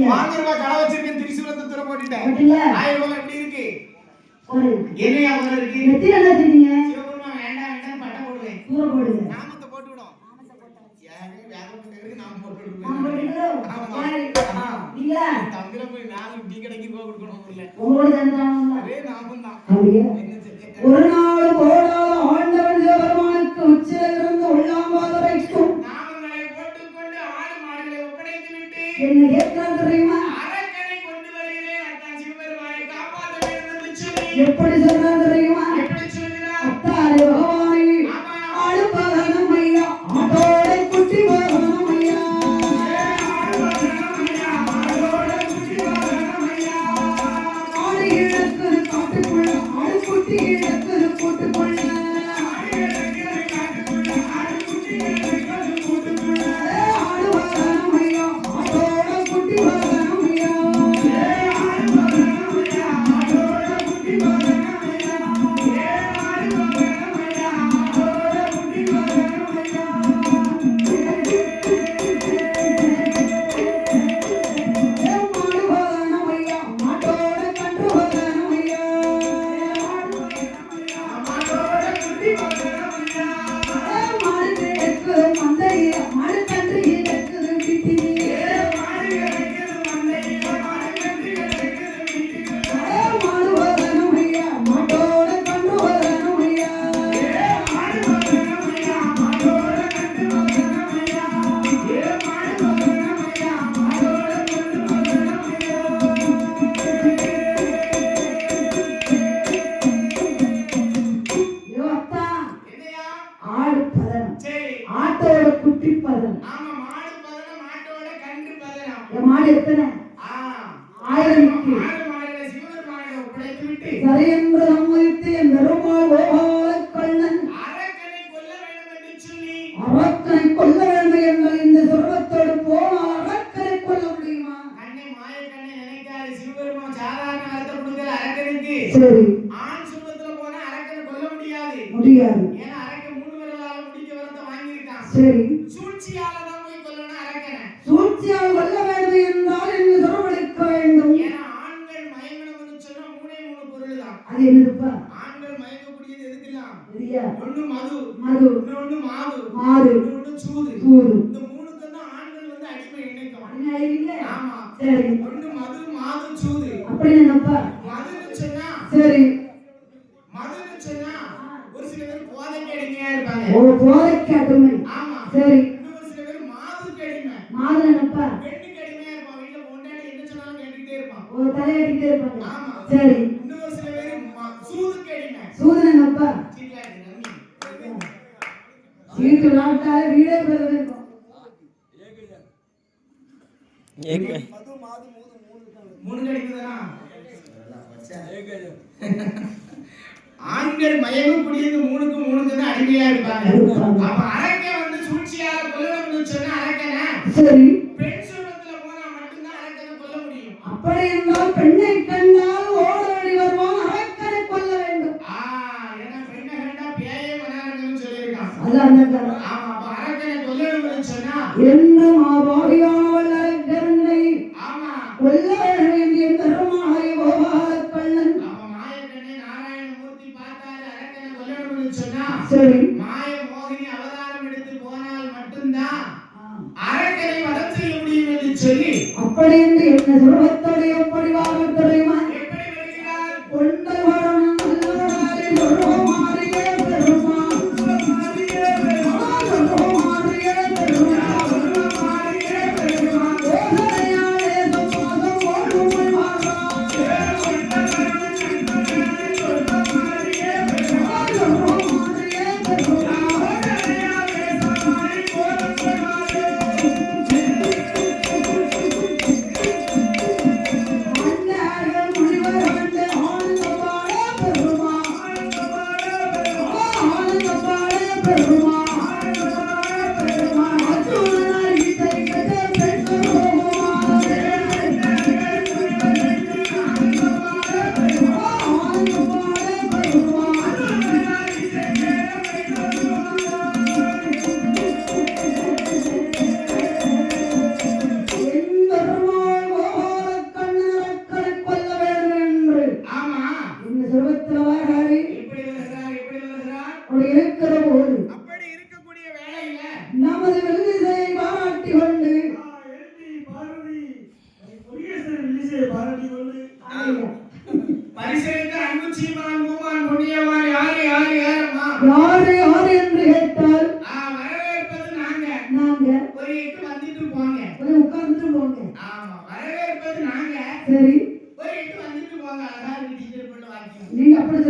ரூபாய் கடை வச்சிருக்கேன். திரிசூலத்தை தூர போட்டுட்டேன்? ஆயிரம் ரூபாய் எப்படி இருக்கு. ஒரு என்னையா ஒரு இருக்கு? எத்தனை என்ன செஞ்சீங்க சிவபெருமான் வேண்டாம் வேண்டாம் பட்டை போடுவேன். தூர போடுங்க நாமத்தை போட்டு விடும். வேலை பண்ணுறதுக்கு எப்படி சொல்றான் தெரியுமா சிவபெருமானை ஒப்படைத்து விட்டு சரி என்று சம்மதித்து என் பெருமாள் கோபால கண்ணன். அரக்கனை கொல்ல வேண்டும் என்று சொல்லி அரக்கனை கொல்ல வேண்டும் என்ற இந்த சொர்க்கத்தோடு போனால் அரக்கனை கொல்ல முடியுமா? கண்ணை மாயக்கண்ணை நினைக்காது சிவபெருமான் சாதாரண அர்த்த கொடுக்கிற அரக்கனுக்கு. சரி. ஆண் சுருவத்துல போனா அரக்கனை கொல்ல முடியாது. முடியாது. ஏன்னா அரக்கன் மூணு விரலால முடிக்க வரத்தை வாங்கியிருக்கான். சரி. சூழ்ச்சியால தான் போய் கொல்லணும் அரக்கனை சூழ்ச்சியால் கொல்ல வேண்டும் என்றால் என்ன சொரவழைக்க வேண்டும் ஏன்னா ஆண்கள் மயங்கணும்னு சொன்னா மூணே மூணு பொருள் தான் அது என்னதுப்பா ஆண்கள் மயங்கக்கூடியது எதுக்கெல்லாம் சரியா ஒண்ணு மது மது இன்னொன்னு மாது மாது இன்னொன்னு சூது. சூது. இந்த மூணுக்கு தான் ஆண்கள் வந்து அடிமை ஆயிடுங்க? ஆமா. சரி. ஒண்ணு மது மாது சூது. அப்படி என்னப்பா மதுன்னு சொன்னா சரி. மதுன்னு சொன்னா ஒரு சில பேர் போதைக்கு அடிமையா இருப்பாங்க. ஓ போதைக்கு அடிமை ஆமா. சரி. ஒரு சில பேர் மாதுக்கு அடிமை மாது என்னப்பா பெண்ணுக்கு அடிமையா இருப்பான் வீட்டுல பொண்டாட்டி என்ன சொன்னாலும் கேட்டுக்கிட்டே இருப்பான் ஓ தலையாட்டிட்டே இருப்பாங்க. ஆமா. சரி. ஆண்கள் மயங்கக்கூடிய இந்த மூணுக்கு மூணுக்கு தான் அடிமையா இருப்பாங்க. அப்ப அரக்கை வந்து சூழ்ச்சியால கொல்லணும்னு சொன்னா அரக்கனை சரி. பெண் சுரூபத்துல போனா மட்டும்தான் அரக்கனை கொல்ல முடியும். அப்படி என்றால் பெண்ணை சொன்னா சரி. மாய மோகினி அவதாரம் எடுத்து போனால் மட்டும்தான் அரக்கனை வதம் செய்ய முடியும் என்று சொல்லி அப்படி என்று என்ன சுரபத்தோடு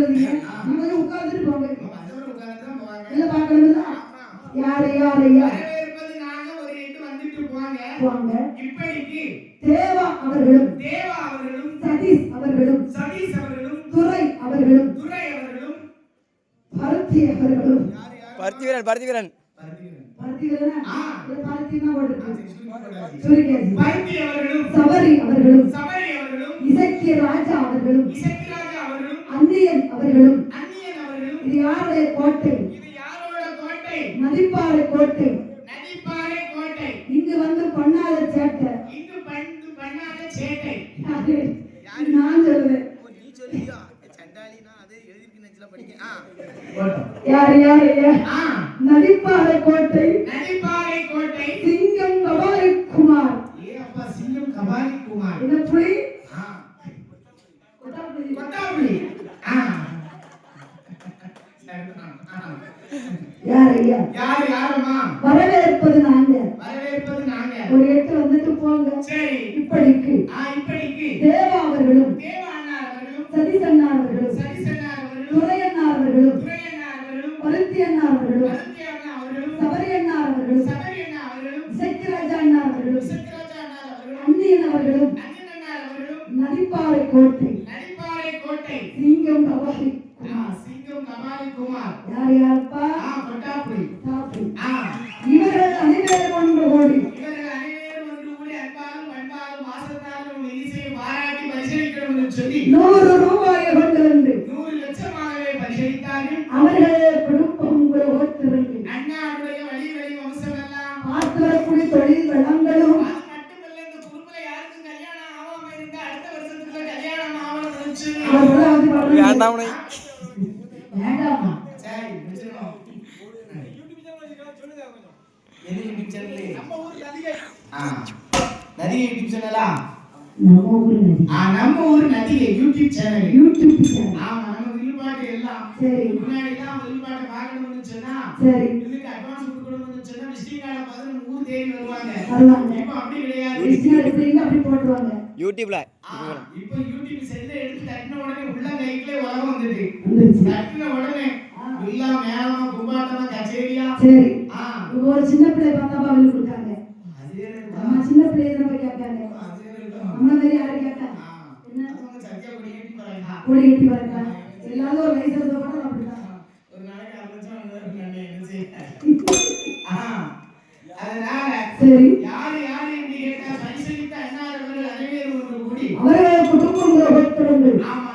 உட்கார்ந்துட்டு போங்க இல்ல. யாரு யாரு யார் இப்படிக்கு தேவா அவர்களும் தேவா அவர்களும் சதீஷ் அவர்களும் சதீஷ் அவர்களும் துரை அவர்களும் துரை அவர்களும் பருத்தி அவர்களும் பருத்தி வீரன் பருத்தி வீரன் பருத்திவீரன். பருத்தி தானே? ஆ. இது பருத்தின்னா போட்டுருக்கு. பருத்தி சுருக்கியாச்சு. பருத்தி அவர்களும் சபரி அவர்களும் சபரி அவர்களும் இசக்கிய ராஜா அவர்களும் அந்நியன் அவர்களும் அந்நியன் அவர்களும் இது யாருடைய கோட்டை? இது யாரோட கோட்டை? மதிப்பாறை கோட்டை. நதிப்பாறை கோட்டை. இங்கு வந்து பண்ணாத சேட்டை. இங்கு பண்டு பண்ணாத சேட்டை. நான் சொல்லுவேன் யார் யார் நதிப்பாறை கோட்டை. நதிப்பாறை கோட்டை. சிங்கம் கபாலி குமார் ஏ அப்பா சிங்கம் கபாலி குமார் இந்த புலி ஆ கொட்டாப்புலி. கொட்டாப்புளி ஆ ஆ. யார் ஐயா யாரு யாரம்மா வரவேற்பது நாங்க வரவேற்பது நாங்க ஒரு எட்டு வந்துட்டு போங்க சரி இப்படிக்கு ஆ இப்படிக்கு தேவா அவர்களும் தேவ அண்ணா அவர்களும் துரை அண்ணா அவர்களும் பருத்தி அண்ணா அவர்களும் சபரி அண்ணா அவர்களும் இசக்கிராஜா அண்ணா அவர்களும் அவர்களும் நதிப்பாறை கோட்டை கோட்டை சிங்கம் சிங்கம் குமார். யார்? சொல்லி நூறு ரூபாயை கொண்டு வந்து நூறு லட்சமாகவே பரிசீலித்தார்கள் அவர்களே குடும்பம் ஓத்திருந்து அண்ணாவுடைய வழி பார்த்து வரக்கூடிய தொழில் வளங்களும். வேண்டாம் வேண்டாமா? சரி எது யூடியூப் சேனல் நம்ம ஊர் நதிகை நதிகை யூடியூப் சேனலா நம்ம ஊர் நதி. ஆ நம்ம ஊர் நதிகை யூடியூப் சேனல் யூடியூப் சேனல் ஆமா நம்ம வில்லுப்பாட்டு எல்லாம். சரி. முன்னாடி எல்லாம் வில்லுப்பாட்டை பார்க்கணும்னு சொன்னா சரி. இதுக்கு அட்வான்ஸ் கொடுக்கணும்னு சொன்னா விசிட்டிங் கார்டை பார்த்து நம்ம ஊர் தேடி வருவாங்க. வருவாங்க. இப்போ அப்படி கிடையாது. கிருஷ்ணர் எப்படிங்க அப்படி போட்டுருவாங்க. யூடியூப்ல இப்போ யூடியூப் செல்ல எடுத்து தட்டின உடனே உள்ள கைக்குள்ளே உலகம் வந்துட்டு வந்துருச்சு. தட்டின உடனே எல்லாம் மேளமா கும்பாட்டமா கச்சேரியா. சரி. ஒரு சின்ன பிள்ளை பார்த்தா பதில் கொடுத்தாங்க சின்ன பிள்ளைய நம்ம கேட்காங்க மாதிரி யாரும் கேட்கா ஆ, என்ன? கொடி கட்டி வரக்கா எல்லாரும் ஒரு அப்படிதான் நாளைக்கு அரை லட்சம் அதனால சரி. யாரு யாரு என்று கேட்டா கூடி. அவர்கள் குடும்பம் ஆமா.